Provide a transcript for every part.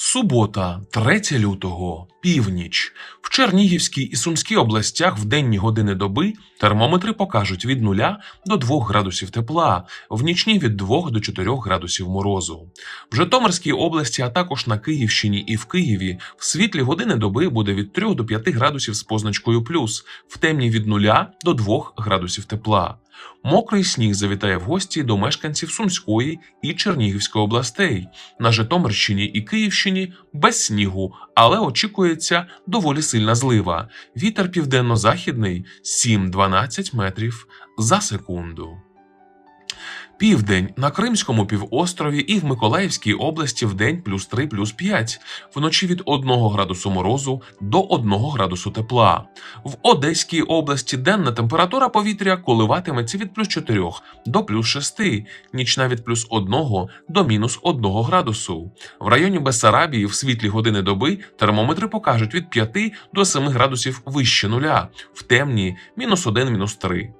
Субота, 3 лютого, північ. В Чернігівській і Сумській областях в денні години доби термометри покажуть від 0 до 2 градусів тепла, в нічні від 2 до 4 градусів морозу. В Житомирській області, а також на Київщині і в Києві в світлі години доби буде від 3 до 5 градусів з позначкою плюс, в темні від 0 до 2 градусів тепла. Мокрий сніг завітає в гості до мешканців Сумської і Чернігівської областей. На Житомирщині і Київщині без снігу, але очікується доволі сильна злива. Вітер південно-західний 7-12 метрів за секунду. Південь на Кримському півострові і в Миколаївській області в день плюс 3 плюс 5, вночі від 1 градусу морозу до 1 градусу тепла. В Одеській області денна температура повітря коливатиметься від плюс 4 до плюс 6, нічна від плюс 1 до мінус 1 градусу. В районі Бессарабії в світлі години доби термометри покажуть від 5 до 7 градусів вище нуля, в темні мінус 1 мінус 3.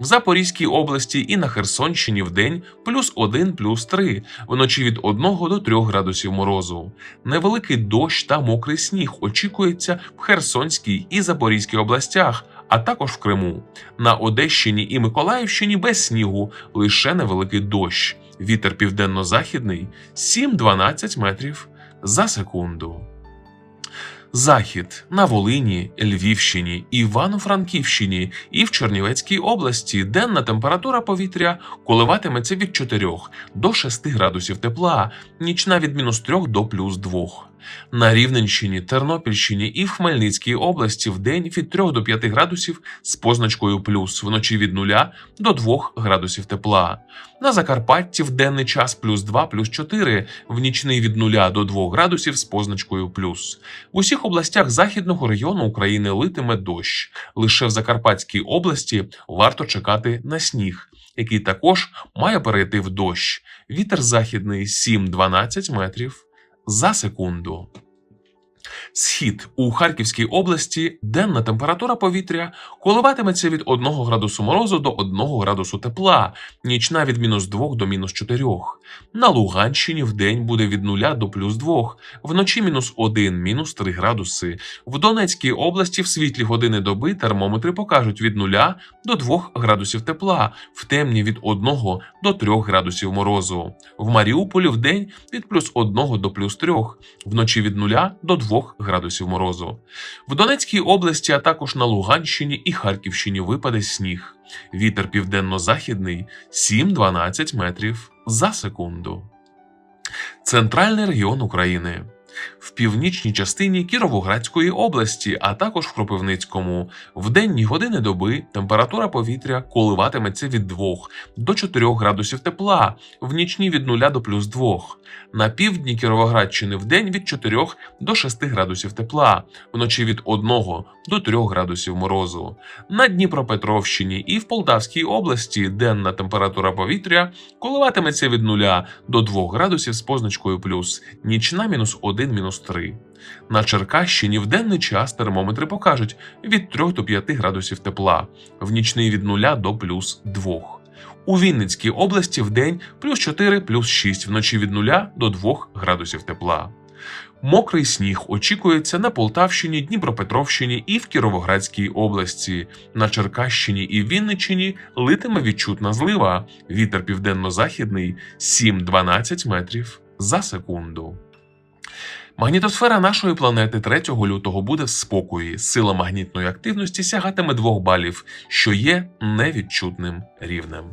В Запорізькій області і на Херсонщині в день плюс 1 плюс 3, вночі від 1 до 3 градусів морозу. Невеликий дощ та мокрий сніг очікується в Херсонській і Запорізькій областях, а також в Криму. На Одещині і Миколаївщині без снігу, лише невеликий дощ. Вітер південно-західний 7-12 метрів за секунду. Захід на Волині, Львівщині, Івано-Франківщині і в Чернівецькій області денна температура повітря коливатиметься від 4 до 6 градусів тепла, нічна від мінус 3 до плюс 2. На Рівненщині, Тернопільщині і в Хмельницькій області в день від 3 до 5 градусів з позначкою плюс, вночі від 0 до 2 градусів тепла. На Закарпатті в денний час плюс 2 плюс 4, в нічний від 0 до 2 градусів з позначкою плюс. В усіх областях західного району України литиме дощ. Лише в Закарпатській області варто чекати на сніг, який також має перейти в дощ. Вітер західний 7-12 метрів за секунду. Схід у Харківській області денна температура повітря коливатиметься від 1 градусу морозу до 1 градусу тепла, нічна від мінус 2 до мінус 4. На Луганщині в день буде від 0 до плюс 2, вночі мінус 1, мінус 3 градуси. В Донецькій області в світлі години доби термометри покажуть від 0 до 2 градусів тепла, в темні від 1 до 3 градусів морозу. В Маріуполі в день від плюс 1 до плюс 3, вночі від 0 до 2 градусів морозу. В Донецькій області, а також на Луганщині і Харківщині випаде сніг. Вітер південно-західний 7-12 метрів за секунду. Центральний регіон України. В північній частині Кіровоградської області, а також в Кропивницькому, в денні години доби температура повітря коливатиметься від 2 до 4 градусів тепла, в нічні від 0 до плюс 2. На півдні Кіровоградщини в день від 4 до 6 градусів тепла, вночі від 1 до 3 градусів морозу. На Дніпропетровщині і в Полтавській області денна температура повітря коливатиметься від 0 до 2 градусів з позначкою плюс, нічна мінус 1 мінус 3. На Черкащині в денний час термометри покажуть від 3 до 5 градусів тепла, в нічний від 0 до плюс 2. У Вінницькій області в день плюс 4 плюс 6, вночі від 0 до 2 градусів тепла. Мокрий сніг очікується на Полтавщині, Дніпропетровщині і в Кіровоградській області. На Черкащині і Вінниччині литиме відчутна злива. Вітер південно-західний 7-12 метрів за секунду. Магнітосфера нашої планети 3 лютого буде в спокої. Сила магнітної активності сягатиме 2 балів, що є невідчутним рівнем.